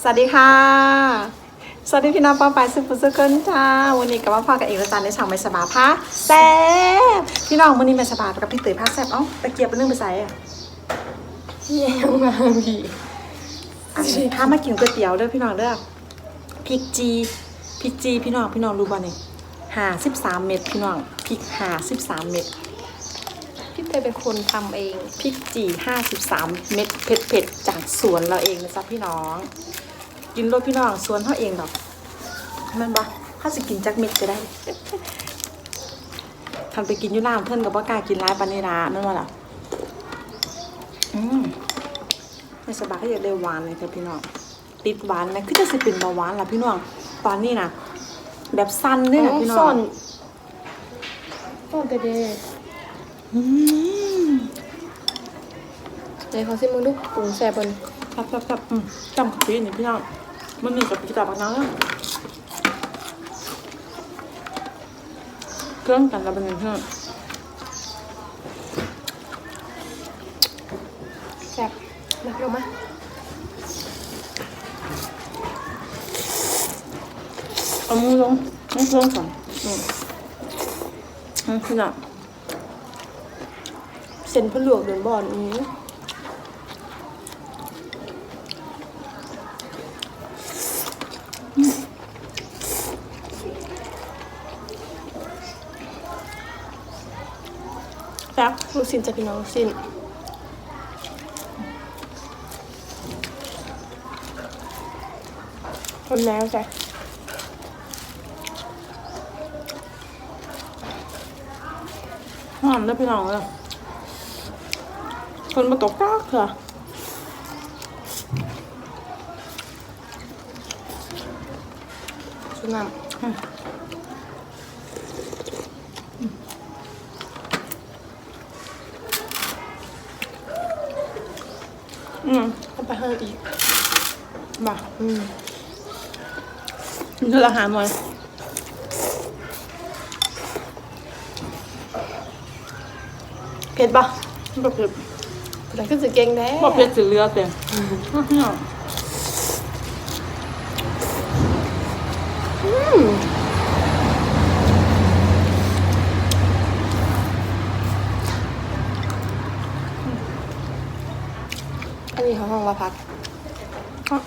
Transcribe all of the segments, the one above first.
สวัสดีค่ะ สวัสดีพี่น้องป้าปายสุภุสุเกินจ้าวันนี้กับว่าพอกับเอกและจานในช่องไม่สบายพาแซ่บพี่น้องวันนี้ไม่สบายกับพี่เต๋อพาแซ่บเอ้าตะเกียบเป็นเรื่องไปใส่อะยังมาพี่อันนี้พามากินก๋วยเตี๋ยวเด้อพี่น้องเด้อพริกจีพริกจีพี่น้องพี่น้องรู้ป่ะเนี่ยห้าสิบสามเม็ดพี่น้องพริกห้าสิบสามเม็ด พี่เตยเป็นคนทำเองพริกจีห้าสิบสามเม็ดเผ็ดๆจากสวนเราเองนะจ๊ะพี่น้อง กินรสพี่น้องสวนเขาเองดอกมันบ่เขาสิกินจักเม็ดก็ได้ทำไปกินยู่น้ำเพิ่อนกับว่ากล้ากินร้ายปานนี้นะนั่นว่าล่ะอืมไม่สบายก็อยากได้หวานเลยค่ะพี่น้องติดหวานนะคือจะสิเป็นเบาหวานล่ะพี่น้องตอนนี้นะแบบสั้นเลยนะพี่น้องซ่อนแต่เด ไหนเขาซิมึงดูปรุงแซ่บบนครับครับครับอืมจำกะปินี่พี่น้องมันหนึ่งกับปิจับกันนะเครื่องกันแล้วเป็นไงเพื่อนแซ่บมาลงมาเอามือลงลงเครื่องก่อนอืมอืมพี่น้อง เส้นพะลวกเดินบอนนี้แซ่บลูกชิ้นจะพี่น้องลูกชิ้นคนแมวใช่หอมได้พี่น้องเลย คนมาตกกากเถอะชุดน้อืมำเอาไปให้อีกมาอืมเดี๋ยวเราหาหน่อยเผ็ดปะบ่เผ็ด แต่ก็จะเก่งแน่บ่เผ็ดสิเหลือเต็มพี่น้องอืมอันนี้เขาห้องว่าพัก อะ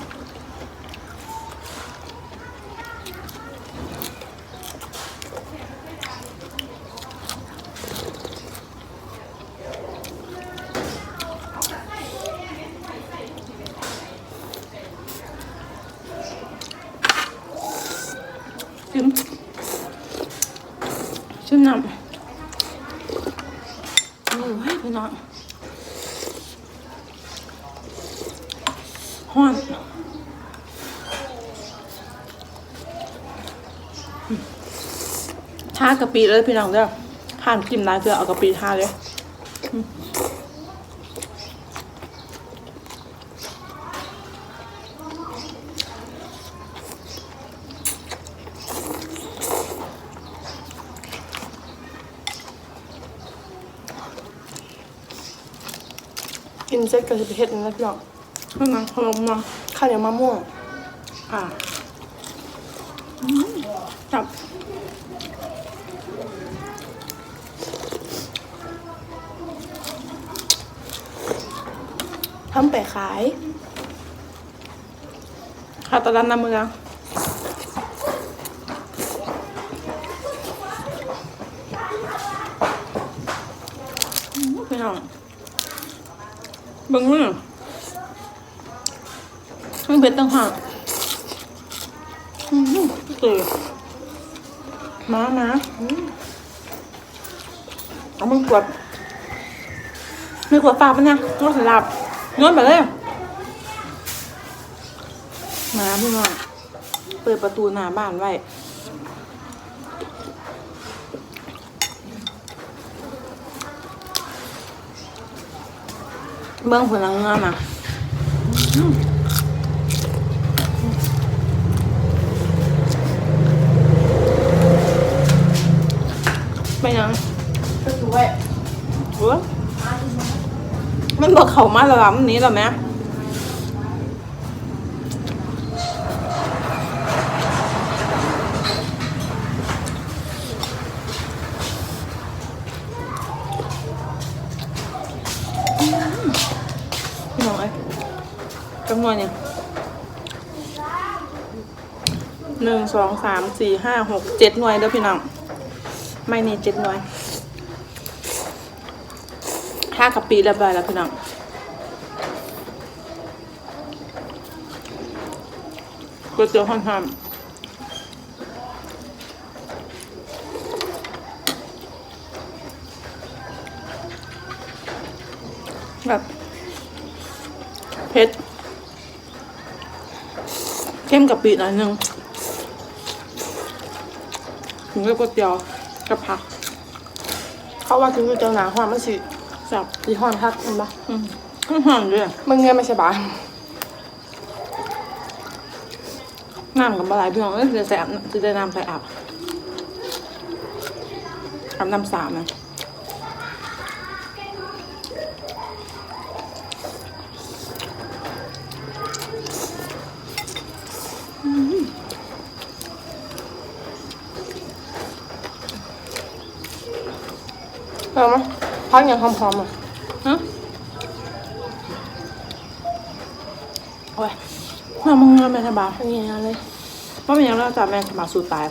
ชิมชิมน้ำโอ้ยพี่น้อง ฮ้อนอืมทากะปิเลยพี่น้องเด้อผ่านกินได้เพื่อเอากะปิทาเลยกินเสร็จก็จะไปเฮ็ดนั่นแหละพี่น้อง เพื่อนขนมมาข้าวเหนียวมะม่วงอ่าจับทำไปขายข้าวตะลันน้ำเมืองอืมพี่น้องเบิ่งมือ ทั้งเผ็ดตั้งหางอืมตื่นมามาเอามึงกวดไม่กวดฝากมันยังนวดสลับนวดไปเลยมาพี่น้องเปิดประตูหน้าบ้านไว้เบื้องผลงานอะ ยังก็คือว่าเมันบอกเขามาแล้วมันนี้หรอแม่หน่อยจำนวนเนี่ยหนึ่งสองสามสี่ห้าหกเจ็ดหน่วยเด้อพี่น้อง ไม่นี่เจ็ดหน่วยห้ากับปีรียบร้อยแล้วพี่น้องก๋วยเตี๋ยวหอมๆแบบเผ็ดเข้มกับปีหน่อยนึงถึงกับก๋วยเตี๋ยว กับผัก เขาว่ากินก๋วยเตี๋ยวหนาหอมมันสิจับสีหอมคักเห็นปะอืมหอมด้วยมันเงี้ยไม่ใช่ปะน้ำกับปลาไหลพี่น้องเอ้ยจะแสบจะได้น้ำไปอาบอาบน้ำสามนะ เออมั้ยพักอย่างหอมๆอะฮะโอ้ยมามึงเงินไปทบาอันนี้นะเลยว่าเป็นยังไงเราจับแมงสมาสูตรตาย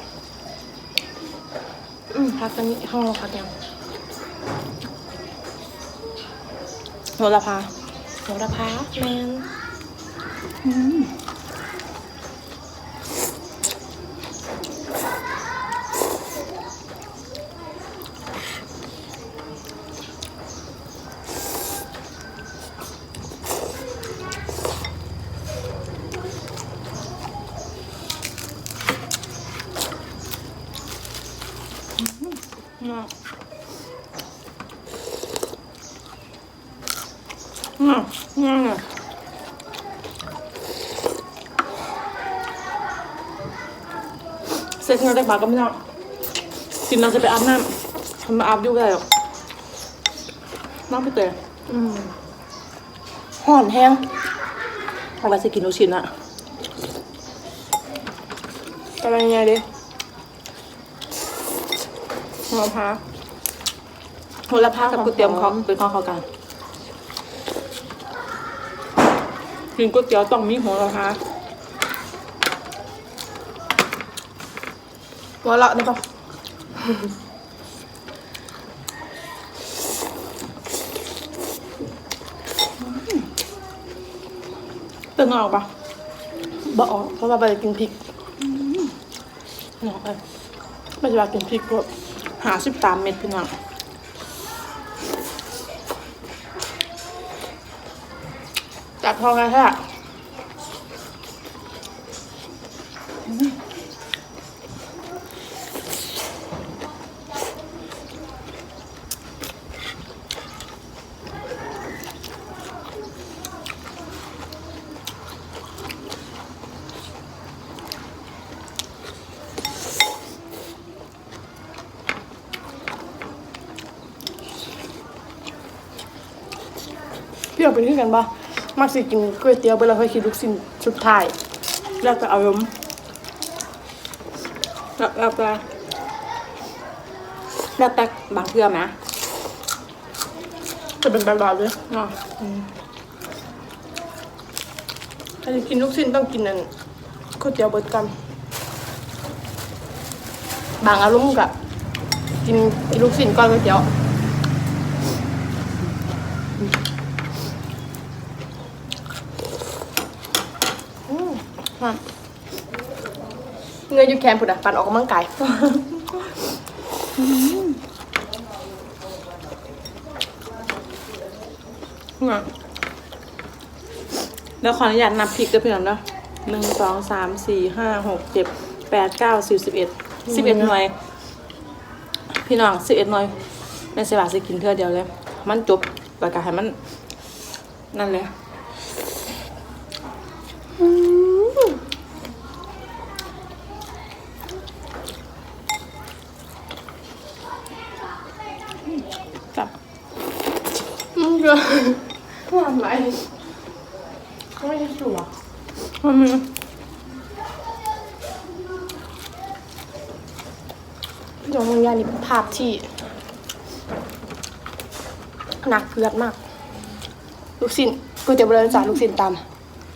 อืมพักอันนี้ห้องเราพักยังโหระพาโหระพาแมนอืมอืมอืม เสร็จงานได้ปากก็ไม่ต้องกินเราจะไปอาบน้ำทำมาอาบอยู่ไม่ได้หรอกน้องพี่เตยอืมหอนแห้งเอาไปจะกินลูกชิ้นอะกำลังไงดิโหระพาโหระพากับก๋วยเตี๋ยวเขาเป็นข้าวเข้ากันกินก๋วยเตี๋ยวต้องมีโหระพา หัวเราะนี่ปะเติมออกปะบออกเพราะว่าไปกินพริกออกเลยไม่ใช่ว่ากินพริกก็หาสิบสามเม็ดพี่น้องจัดทองไงแค่ พี่เอาไปที่กันปะมักสิกินก๋วยเตี๋ยวไปแล้วค่อยคิดลูกชิ้นสุดท้าย แล้วแต่อารมณ์แล้วแล้วแต่แล้วแต่บางเทื่อไหมจะเป็นแบบๆเลยเนาะถ้าจะกินลูกชิ้นต้องกินนั่นก๋วยเตี๋ยวเบิดกันบางอารมณ์กะกินลูกชิ้นก้อนก๋วยเตี๋ยวอืมฮะ เงยอยู่แคมป์ผุดอะปั่นออกกำลังกายเนี่ยแล้วขออนุญาตนับพริกด้วยพี่น้องเนาะหนึ่งสองสามสี่ห้าหกเจ็ดแปดเก้าสิบสิบเอ็ดสิบเอ็ดหน่วย พี่น้องสิบเอ็ดหน่วยในสบาสิกินเท่าเดียวเลย มันจบประกาศให้มัน นั่นเลย ภาพที่หนักเพื่อนมาก ลูกสินก๋วยเตี๋ยวเรือสารลูกสินต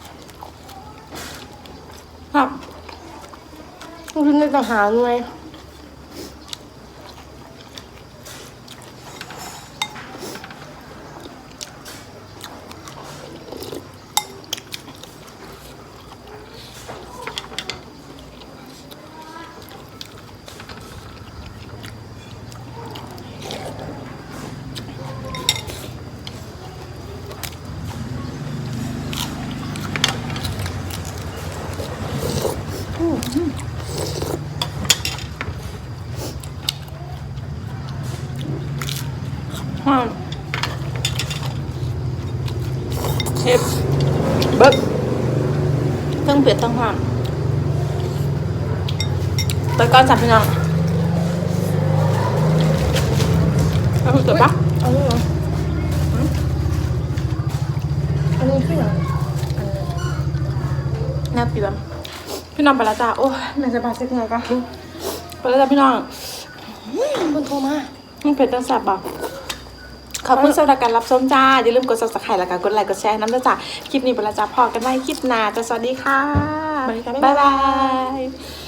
ำครับลูกสินได้ต่างหากไง ห้ามเชฟเบิ้ลทั้งเผ็ดทั้งห้ามไปก่อนจับพี่น้องเอาเกิดปะเอาเลยเหรออันนี้คืออะไรอันนี้น่าปีบพี่น้องไปแล้วจ้าโอ้ยแม่จะบาดเจ็บไงกันไปแล้วจ้าพี่น้องมันโทรมามันเผ็ดตั้งแสบบ่ ขอบคุณสำหรับการรับชมจ้า อย่าลืมกด subscribe แล้วก็กดไลค์กดแชร์น้ำด้วยจ้าคลิปนี้ไปแล้วจ้าพอกันไว้คลิปหน้าจ้าสวัสดีค่ะ บ๊ายบาย